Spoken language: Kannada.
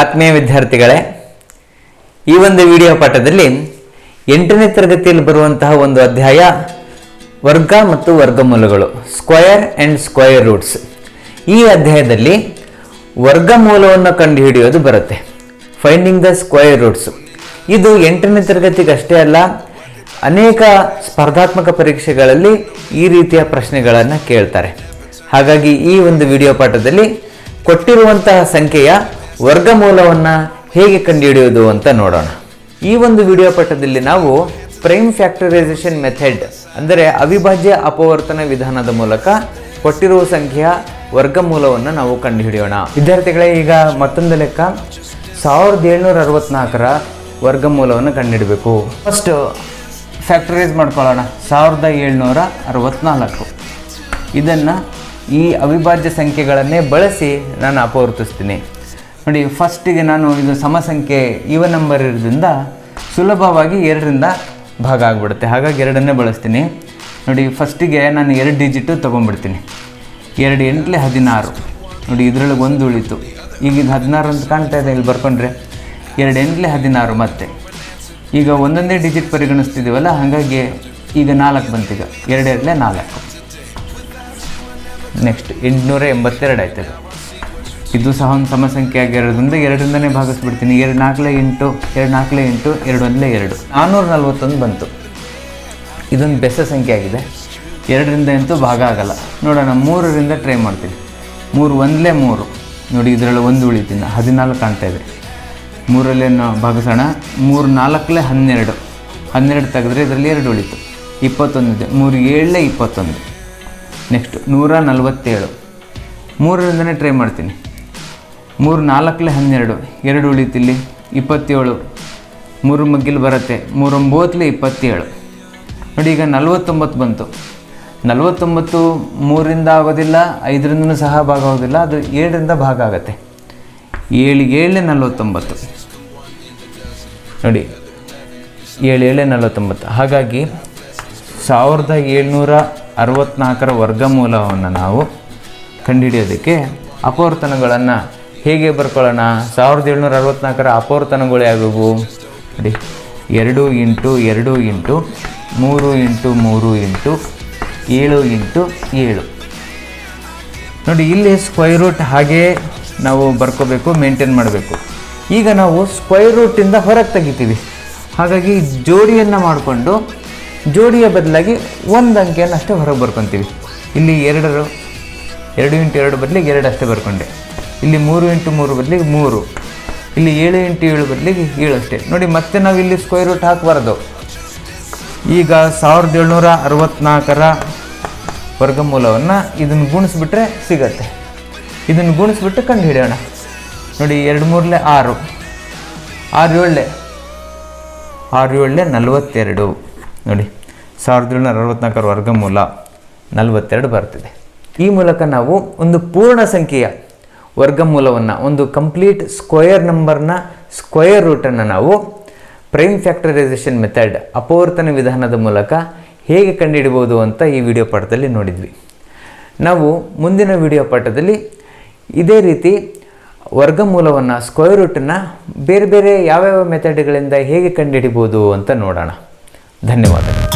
ಆತ್ಮೀಯ ವಿದ್ಯಾರ್ಥಿಗಳೇ, ಈ ಒಂದು ವಿಡಿಯೋ ಪಾಠದಲ್ಲಿ ಎಂಟನೇ ತರಗತಿಯಲ್ಲಿ ಬರುವಂತಹ ಒಂದು ಅಧ್ಯಾಯ, ವರ್ಗ ಮತ್ತು ವರ್ಗಮೂಲಗಳು ಸ್ಕ್ವಯರ್ ಆ್ಯಂಡ್ ಸ್ಕ್ವಯರ್ ರೂಟ್ಸ್ ಈ ಅಧ್ಯಾಯದಲ್ಲಿ ವರ್ಗಮೂಲವನ್ನು ಕಂಡುಹಿಡಿಯೋದು ಬರುತ್ತೆ. ಫೈಂಡಿಂಗ್ ದ ಸ್ಕ್ವಯರ್ ರೂಟ್ಸ್ ಇದು ಎಂಟನೇ ತರಗತಿಗೆ ಅಷ್ಟೇ ಅಲ್ಲ, ಅನೇಕ ಸ್ಪರ್ಧಾತ್ಮಕ ಪರೀಕ್ಷೆಗಳಲ್ಲಿ ಈ ರೀತಿಯ ಪ್ರಶ್ನೆಗಳನ್ನು ಕೇಳ್ತಾರೆ. ಹಾಗಾಗಿ ಈ ಒಂದು ವಿಡಿಯೋ ಪಾಠದಲ್ಲಿ ಕೊಟ್ಟಿರುವಂತಹ ಸಂಖ್ಯೆಯ ವರ್ಗಮೂಲವನ್ನು ಹೇಗೆ ಕಂಡುಹಿಡಿಯೋದು ಅಂತ ನೋಡೋಣ. ಈ ಒಂದು ವಿಡಿಯೋ ಪಾಠದಲ್ಲಿ ನಾವು ಪ್ರೈಮ್ ಫ್ಯಾಕ್ಟರೈಸೇಷನ್ ಮೆಥಡ್ ಅಂದರೆ ಅವಿಭಾಜ್ಯ ಅಪವರ್ತನ ವಿಧಾನದ ಮೂಲಕ ಕೊಟ್ಟಿರುವ ಸಂಖ್ಯೆಯ ವರ್ಗಮೂಲವನ್ನು ನಾವು ಕಂಡುಹಿಡಿಯೋಣ. ವಿದ್ಯಾರ್ಥಿಗಳೇ, ಈಗ ಮತ್ತೊಂದು ಲೆಕ್ಕ. ಸಾವಿರದ ಏಳ್ನೂರ ಅರವತ್ನಾಲ್ಕರ ವರ್ಗಮೂಲವನ್ನು ಕಂಡುಹಿಡಬೇಕು. ಫಸ್ಟ್ ಫ್ಯಾಕ್ಟರೈಸ್ ಮಾಡ್ಕೊಳ್ಳೋಣ. ಸಾವಿರದ ಏಳ್ನೂರ ಅರವತ್ನಾಲ್ಕು. ಇದನ್ನು ಈ ಅವಿಭಾಜ್ಯ ಸಂಖ್ಯೆಗಳನ್ನೇ ಬಳಸಿ ನಾನು ಅಪವರ್ತಿಸ್ತೀನಿ. ನೋಡಿ ಫಸ್ಟಿಗೆ ನಾನು ಇದು ಸಮ ಸಂಖ್ಯೆ ಇವ ನಂಬರ್ ಇರೋದ್ರಿಂದ ಸುಲಭವಾಗಿ ಎರಡರಿಂದ ಭಾಗ ಆಗಿಬಿಡುತ್ತೆ. ಹಾಗಾಗಿ ಎರಡನ್ನೇ ಬಳಸ್ತೀನಿ. ನೋಡಿ ಫಸ್ಟಿಗೆ ನಾನು ಎರಡು ಡಿಜಿಟು ತೊಗೊಂಡ್ಬಿಡ್ತೀನಿ. ಎರಡು ಎಂಟ್ಲೆ ಹದಿನಾರು. ನೋಡಿ, ಇದರೊಳಗೆ ಒಂದು ಉಳಿತು. ಈಗ ಇದು ಹದಿನಾರು ಅಂತ ಕಾಣ್ತಾ ಇದೆ, ಇಲ್ಲಿ ಬರ್ಕೊಂಡ್ರೆ. ಎರಡು ಎಂಟ್ಲೆ ಹದಿನಾರು ಮತ್ತೆ. ಈಗ ಒಂದೊಂದೇ ಡಿಜಿಟ್ ಪರಿಗಣಿಸ್ತಿದ್ದೀವಲ್ಲ, ಹಾಗಾಗಿ ಈಗ ನಾಲ್ಕು ಬಂತೀಗ ಎರಡೆರಡಲೇ ನಾಲ್ಕು. ನೆಕ್ಸ್ಟ್ ಎಂಟುನೂರ ಎಂಬತ್ತೆರಡು ಆಯ್ತದೆ. ಇದು ಸಹ ಒಂದು ಸಮಸಂಖ್ಯೆ ಆಗಿರೋದ್ರಿಂದ ಎರಡರಿಂದನೇ ಭಾಗಿಸ್ಬಿಡ್ತೀನಿ. ಎರಡು ನಾಲ್ಕಲೇ ಎಂಟು, ಎರಡು ನಾಲ್ಕಲೇ ಎಂಟು, ಎರಡು ಒಂದಲೇ ಎರಡು. ನಾನ್ನೂರ ನಲ್ವತ್ತೊಂದು ಬಂತು. ಇದೊಂದು ಬೆಸ ಸಂಖ್ಯೆ ಆಗಿದೆ. ಎರಡರಿಂದ ಅಂತೂ ಭಾಗ ಆಗಲ್ಲ. ನೋಡೋಣ, ಮೂರರಿಂದ ಟ್ರೈ ಮಾಡ್ತೀನಿ. ಮೂರು ಒಂದಲೇ ಮೂರು. ನೋಡಿ, ಇದರಲ್ಲಿ ಒಂದು ಉಳಿತೀನಿ. ಹದಿನಾಲ್ಕು ಕಾಣ್ತಾ ಇದೆ. ಮೂರಲ್ಲೇ ಭಾಗಿಸೋಣ. ಮೂರು ನಾಲ್ಕಲೇ ಹನ್ನೆರಡು. ಹನ್ನೆರಡು ತೆಗೆದ್ರೆ ಇದರಲ್ಲಿ ಎರಡು ಉಳಿತು. ಇಪ್ಪತ್ತೊಂದಿದೆ. ಮೂರು ಏಳಲೇ ಇಪ್ಪತ್ತೊಂದು. ನೆಕ್ಸ್ಟ್ ನೂರ ನಲವತ್ತೇಳು. ಮೂರರಿಂದನೇ ಟ್ರೈ ಮಾಡ್ತೀನಿ. ಮೂರು ನಾಲ್ಕಲೆ ಹನ್ನೆರಡು, ಎರಡು ಉಳಿತಿಲ್ಲಿ ಇಪ್ಪತ್ತೇಳು, ಮೂರು ಮಗ್ಗಿಲು ಬರುತ್ತೆ ಮೂರೊಂಬತ್ತಲೇ ಇಪ್ಪತ್ತೇಳು. ನೋಡಿ, ಈಗ ನಲವತ್ತೊಂಬತ್ತು ಬಂತು. ನಲವತ್ತೊಂಬತ್ತು ಮೂರಿಂದ ಆಗೋದಿಲ್ಲ, ಐದರಿಂದನೂ ಸಹ ಭಾಗ ಆಗೋದಿಲ್ಲ ಅದು ಏಳರಿಂದ ಭಾಗ ಆಗುತ್ತೆ. ಏಳು ಏಳೇ ನಲವತ್ತೊಂಬತ್ತು. ನೋಡಿ ಏಳು ಏಳೇ ನಲವತ್ತೊಂಬತ್ತು. ಹಾಗಾಗಿ ಸಾವಿರದ ಏಳ್ನೂರ ಅರವತ್ತ್ನಾಲ್ಕರ ವರ್ಗಮೂಲವನ್ನು ನಾವು ಕಂಡುಹಿಡಿಯೋದಕ್ಕೆ ಅಪವರ್ತನಗಳನ್ನು ಹೇಗೆ ಬರ್ಕೊಳ್ಳೋಣ? ಸಾವಿರದ ಏಳ್ನೂರ ಅರವತ್ನಾಲ್ಕರ ಅಪವರ್ತನಗಳು ಯಾವುವು ನೋಡಿ, ಎರಡು ಇಂಟು ಎರಡು ಇಂಟು ಮೂರು ಇಂಟು ಮೂರು ಇಂಟು ಏಳು ಇಂಟು ಏಳು. ನೋಡಿ, ಇಲ್ಲಿ ಸ್ಕ್ವೈರ್ ರೂಟ್ ಹಾಗೇ ನಾವು ಬರ್ಕೋಬೇಕು ಮೇಂಟೈನ್ ಮಾಡಬೇಕು. ಈಗ ನಾವು ಸ್ಕ್ವೈರ್ ರೂಟಿಂದ ಹೊರಗೆ ತೆಗಿತೀವಿ. ಹಾಗಾಗಿ ಜೋಡಿಯನ್ನು ಮಾಡಿಕೊಂಡು ಜೋಡಿಯ ಬದಲಾಗಿ ಒಂದು ಅಂಕೆಯನ್ನು ಅಷ್ಟೇ ಹೊರಗೆ ಬರ್ಕೊತೀವಿ. ಇಲ್ಲಿ ಎರಡರು ಎರಡು ಇಂಟು ಎರಡು ಬದಲಿಗೆ ಅಷ್ಟೇ ಬರ್ಕೊಂಡೆ. ಇಲ್ಲಿ ಮೂರು ಇಂಟು ಮೂರು ಬದಲಿಗೆ ಮೂರು. ಇಲ್ಲಿ ಏಳು ಇಂಟು ಏಳು ಬದಲಿಗೆ ಏಳು ಅಷ್ಟೇ. ನೋಡಿ, ಮತ್ತೆ ನಾವು ಇಲ್ಲಿ ಸ್ಕ್ವೇರ್ ರೂಟ್ ಹಾಕಬಾರ್ದು. ಈಗ ಸಾವಿರದ ಏಳ್ನೂರ ಅರವತ್ತ್ನಾಲ್ಕರ ವರ್ಗಮೂಲವನ್ನು ಇದನ್ನು ಗುಣಿಸ್ಬಿಟ್ರೆ ಸಿಗತ್ತೆ. ಇದನ್ನು ಗುಣಿಸ್ಬಿಟ್ಟು ಕಂಡು ಹಿಡಿಯೋಣ ನೋಡಿ, ಎರಡು ಮೂರಲೆ ಆರು. ಆರು ಏಳಲೆ. ಆರು ಏಳಲೆ ನಲವತ್ತೆರಡು. ನೋಡಿ, ಸಾವಿರದ ಏಳ್ನೂರ ಅರವತ್ನಾಲ್ಕರ ವರ್ಗಮೂಲ ನಲವತ್ತೆರಡು ಬರ್ತಿದೆ. ಈ ಮೂಲಕ ನಾವು ಒಂದು ಪೂರ್ಣ ಸಂಖ್ಯೆಯ ವರ್ಗಮೂಲವನ್ನು, ಒಂದು ಕಂಪ್ಲೀಟ್ ಸ್ಕ್ವಯರ್ ನಂಬರ್ನ ಸ್ಕ್ವಯರ್ ರೂಟನ್ನು ನಾವು ಪ್ರೈಮ್ ಫ್ಯಾಕ್ಟರೈಸೇಷನ್ ಮೆಥಡ್ ಅಪವರ್ತನ ವಿಧಾನದ ಮೂಲಕ ಹೇಗೆ ಕಂಡುಹಿಡಬಹುದು ಅಂತ ಈ ವಿಡಿಯೋ ಪಾಠದಲ್ಲಿ ನೋಡಿದ್ವಿ. ನಾವು ಮುಂದಿನ ವಿಡಿಯೋ ಪಾಠದಲ್ಲಿ ಇದೇ ರೀತಿ ವರ್ಗಮೂಲವನ್ನು ಸ್ಕ್ವಯರ್ ರೂಟನ್ನು ಬೇರೆ ಬೇರೆ ಯಾವ್ಯಾವ ಮೆಥಡ್ಗಳಿಂದ ಹೇಗೆ ಕಂಡುಹಿಡಿಬೋದು ಅಂತ ನೋಡೋಣ. ಧನ್ಯವಾದಗಳು.